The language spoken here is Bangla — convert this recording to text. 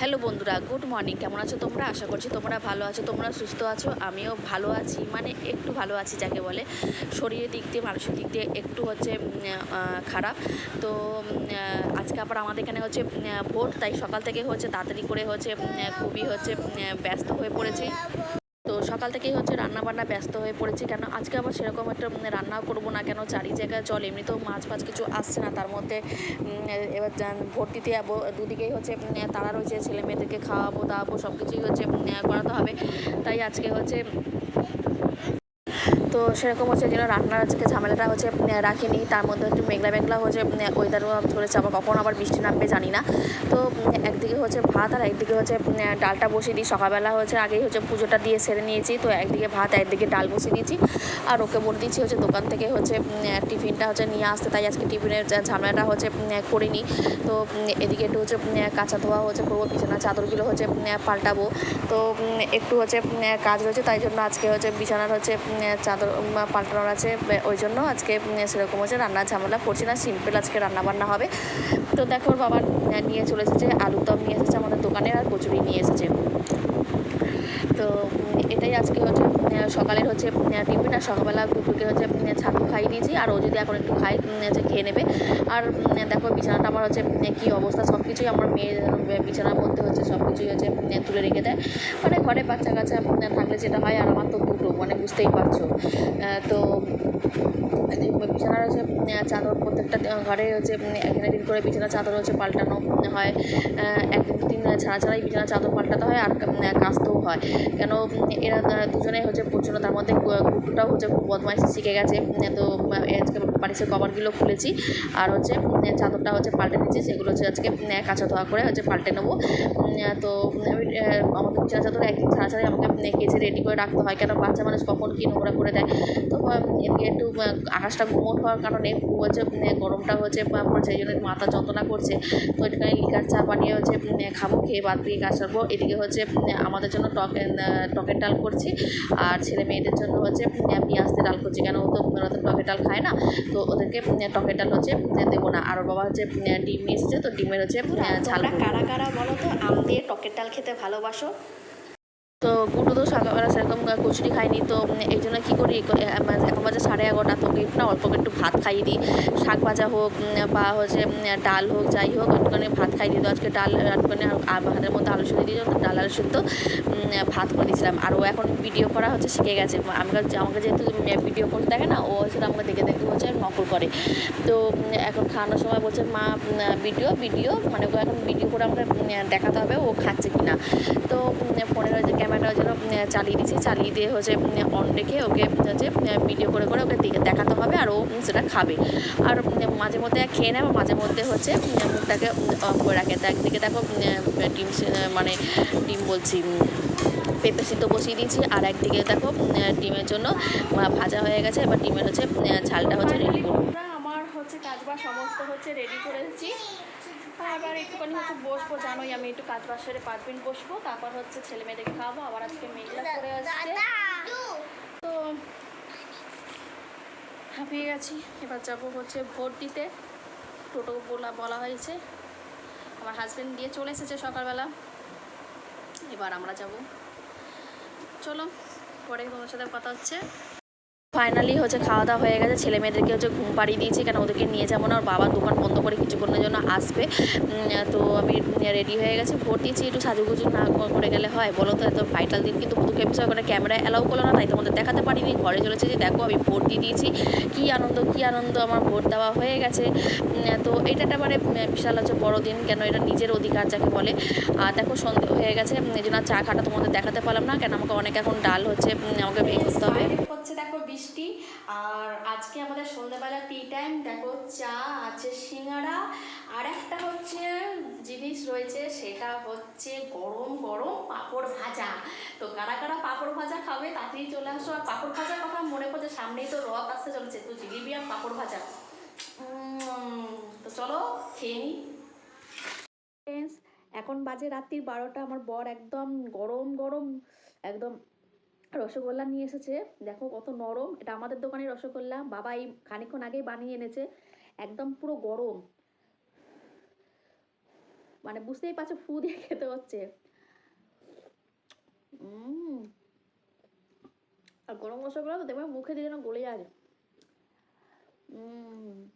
হ্যালো বন্ধুরা, গুড মর্নিং। কেমন আছো তোমরা? আশা করছি তোমরা ভালো আছো, তোমরা সুস্থ আছো, আমিও ভালো আছি মানে একটু ভালো আছি যাকে বলে। শরীরের দিক দিয়ে, মানসিক দিক দিয়ে একটু হচ্ছে খারাপ। তো আজকে আবার আমাদের এখানে হচ্ছে ভোট তাই সকাল থেকে হচ্ছে তাড়াতাড়ি করে হচ্ছে খুবই হচ্ছে ব্যস্ত হয়ে পড়েছি। সকাল থেকেই হচ্ছে রান্না বান্না ব্যস্ত হয়ে পড়েছি। কেন আজকে আবার সেরকম একটা রান্নাও করব না কেন? চারি জায়গায় জল, এমনিতেও মাছ ফাছ কিছু আসছে না। তার মধ্যে এবার ভোট দিতে যাব। দুদিকেই হচ্ছে তারা রয়েছে, ছেলে মেয়েদেরকে খাওয়াবো, দাওয়াবো সব কিছুই হচ্ছে করাতে হবে। তাই আজকে হচ্ছে তো সেরকম হচ্ছে যেন রান্নার আজকে ঝামেলাটা হচ্ছে রাখিনি। তার মধ্যে একটু মেঘলা মেঘলা হচ্ছে ওয়েদারও চলেছে আবার কখন আবার বৃষ্টি নামবে, জানি না। তো একদিকে হচ্ছে ভাত আর একদিকে হচ্ছে ডালটা বসিয়ে দিই। সকালবেলা হচ্ছে আগেই হচ্ছে পুজোটা দিয়ে সেরে নিয়েছি। তো একদিকে ভাত, একদিকে ডাল বসিয়ে দিয়েছি। আর ওকে বলে দিচ্ছি হচ্ছে দোকান থেকে হচ্ছে টিফিনটা হচ্ছে নিয়ে আসতে। তাই আজকে টিফিনের ঝামেলাটা হচ্ছে করিনি। তো এদিকে একটু হচ্ছে কাঁচা ধোয়া হচ্ছে করব বিছানা চাদরগুলো হচ্ছে পাল্টাবো। তো একটু হচ্ছে কাজ রয়েছে। তাই জন্য আজকে হচ্ছে বিছানার হচ্ছে চাদর পাল্টানোর আছে ওই জন্য আজকে সেরকম হচ্ছে রান্নার ঝামেলা করছি না, সিম্পল আজকে রান্নাবান্না হবে। তো দেখো, ওর বাবা নিয়ে চলে এসেছে, আলুর দম নিয়ে এসেছে আমাদের দোকানে আর কচুরি নিয়ে এসেছে। তো এটাই আজকে হচ্ছে সকালের হচ্ছে টিফিন আর সকালবেলা কুকুরকে হচ্ছে ছাতু খাইয়ে দিয়েছি। আর ও যদি এখন একটু খাই হচ্ছে খেয়ে নেবে। আর দেখো বিছানাটা আমার হচ্ছে কী অবস্থা? সব কিছুই আমার মেয়ের বিছানার মধ্যে হচ্ছে সব কিছুই হচ্ছে তুলে রেখে দেয়। মানে ঘরে বাচ্চা কাচ্চা থাকলে যেটা হয় আর আমার তো দুটো মানে বুঝতেই পারছ। তো বিছানার হচ্ছে চাদর প্রত্যেকটা ঘরে হচ্ছে উম, এখানে দিন করে বিছানা চাদর হচ্ছে পাল্টানো হয়। একদিন দিন ছাড়া ছাড়াই বিছানা চাদর পাল্টাতে হয়। আর উম, কাচতেও হয়। কেন, এরা দুজনেই হচ্ছে প্রচণ্ড তার মধ্যে গুড্ডুটাও হচ্ছে খুব বদমাইশি শিখে গেছে। তো আজকে বাড়িতে কভারগুলো খুলেছি। আর হচ্ছে চাদরটা হচ্ছে পাল্টে নিচ্ছি, সেগুলো হচ্ছে আজকে কাঁচা ধোয়া করে হচ্ছে পাল্টে নেব। তো আমি আমাকে বিছানা চাদর একদিন ছাড়া ছাড়াই আমাকে কেচে রেডি করে রাখতে হয়। কেন, বাচ্চা মানুষ কখন কী নোংরা করে দেয়? তো এদিকে একটু আকাশটা ঘুমোট হওয়ার কারণে হচ্ছে গরমটা হচ্ছে পড়ছে এই জন্য মাথা যন্ত্রণা করছে। তো একটুখানি লিকার চা বানিয়ে হচ্ছে খাব, খেয়ে বাদ দিয়ে কাজ সারবো এদিকে হচ্ছে আমাদের জন্য টক টকের ডাল করছি। আর ছেলে মেয়েদের জন্য হচ্ছে উম, পেঁয়াজ দিয়ে ডাল করছি। কেন ও তো ওরা তো টকের ডাল খায় না। তো ওদেরকে টকের ডাল হচ্ছে দেবো না। আর ওর বাবা হচ্ছে ডিম নিয়ে এসেছে। তো ডিমের হচ্ছে ঝাল কারা কারা বলো তো আম দিয়ে টকের ডাল খেতে ভালোবাসো? তো গুটু তো সকালবেলা সেরকম কচুরি খায়নি, তো এই জন্য কী করি? আমার এখন বাজে সাড়ে এগারোটা, তো না অল্প একটু ভাত খাইয়ে দিই। শাক ভাজা হোক বা হচ্ছে ডাল হোক, যাই হোক, একটুখানি ভাত খাইয়ে দিই। তো আজকে ডাল একটুখানি ভাতের মধ্যে আলু সিদ্ধ দিয়ে ডাল আলু সিদ্ধ ভাত করে দিয়েছিলাম। আর ও এখন ভিডিও করা হচ্ছে, শিখে গেছে। আমি আমাকে যেহেতু ভিডিও করতে দেখে না, ও হচ্ছে আমাকে দেখে দেখে হচ্ছে নকল করে। তো এখন খাওয়ানোর সময় বলছে, মা ভিডিও ভিডিও মানে এখন ভিডিও করে আমাকে দেখাতে হবে, ও খাচ্ছে কিনা? তো ফোনের হচ্ছে ক্যামেরাটা যেন চালিয়ে দিয়েছি। চালিয়ে দিয়ে হচ্ছে অন রেখে ওকে হচ্ছে ভিডিও করে করে ওকে দেখে- দেখাতে হবে আর ও সেটা খাবে। আর মাঝে মধ্যে খেয়ে নেয় মাঝে মধ্যে হচ্ছে মুখটাকে অফ করে রাখে। তো একদিকে দেখো ডিম মানে ডিম বলছি পেঁপে সিদ্ধ বসিয়ে দিয়েছি। আর একদিকে দেখো ডিমের জন্য ভাজা হয়ে গেছে। এবার ডিমের হচ্ছে ঝালটা হচ্ছে রেডি করব আমার হচ্ছে কাজ বাজ সমস্ত হচ্ছে রেডি করেছি আবার একটুখানি হচ্ছে বসবো, জানোই আমি একটু কাজ বাজ সেরে পাঁচ মিনিট বসবো, তারপর হচ্ছে ছেলে মেয়েদেরকে খাওয়াবো, আবার আজকে মেঘলা করে আসছে। তো হাঁপিয়ে গেছি, এবার যাব হচ্ছে ভোট দিতে। টোটো বলা বলা হয়েছে। আমার হাজবেন্ড দিয়ে চলে এসেছে সকালবেলা। এবার আমরা যাব। চলো, পরে তোমার সাথে কথা হচ্ছে। ফাইনালি হচ্ছে খাওয়া দাওয়া হয়ে গেছে, ছেলে মেয়েদেরকে হচ্ছে ঘুম পাড়িয়ে দিয়েছি, কেন ওদেরকে নিয়ে যাব না? ওর বাবা দোকান বন্ধ করে কিছুক্ষণের জন্য আসবে। তো আমি রেডি হয়ে গেছি, ভোট দিয়েছি, একটু সাজুগুজু না করে গেলে হয়। বলো তো, এত ভাইটাল দিন কিন্তু দুঃখের বিষয় ওখানে ক্যামেরায় অ্যালাউ করল না, তাই তোমাদের দেখাতে পারিনি। ঘরে চলেছে যে দেখো, আমি ভোট দিয়ে দিয়েছি। কী আনন্দ কী আনন্দ, আমার ভোট দেওয়া হয়ে গেছে। তো এটা একটা মানে বিশাল হচ্ছে বড় দিন, কেন এটা নিজের অধিকার যাকে বলে। আর দেখো, সন্ধে হয়ে গেছে এই জন্য চা খাটা তোমাদের দেখাতে পারলাম না, কেন আমাকে অনেক এখন ডাল হচ্ছে আমাকে বের করতে হবে। দেখো বৃষ্টি আর আজকে আমাদের সন্ধ্যাবেলা টি টাইম দেখো চা, আছে সিঙ্গাড়া আর একটা হচ্ছে জিনিস রয়েছে, সেটা হচ্ছে গরম গরম পাঁপড় ভাজা। তো কারা কারা পাঁপড় ভাজা খাবে, তাড়াতাড়ি চলে আসো। আর পাঁপড় ভাজার কথা মনে পড়ছে, সামনেই তো রথ আসতে চলেছে, তো জিলিপি আর পাঁপড় ভাজা। তো চলো খেয়ে নিই এখন বাজে রাত্রির বারোটা, আমার বর একদম গরম গরম, একদম রসগোল্লা নিয়ে এসেছে। দেখো কত নরম। এটা আমাদের দোকানের রসগোল্লা। বাবা এই খানিকক্ষণ আগেই বানিয়ে এনেছে। একদম পুরো গরম। মানে বুঝতেই পারছ, ফু দিয়ে খেতে হচ্ছে। আর গরম রসগোল্লা তো দেখবে মুখে দিয়ে যেন গলে যায়। উম.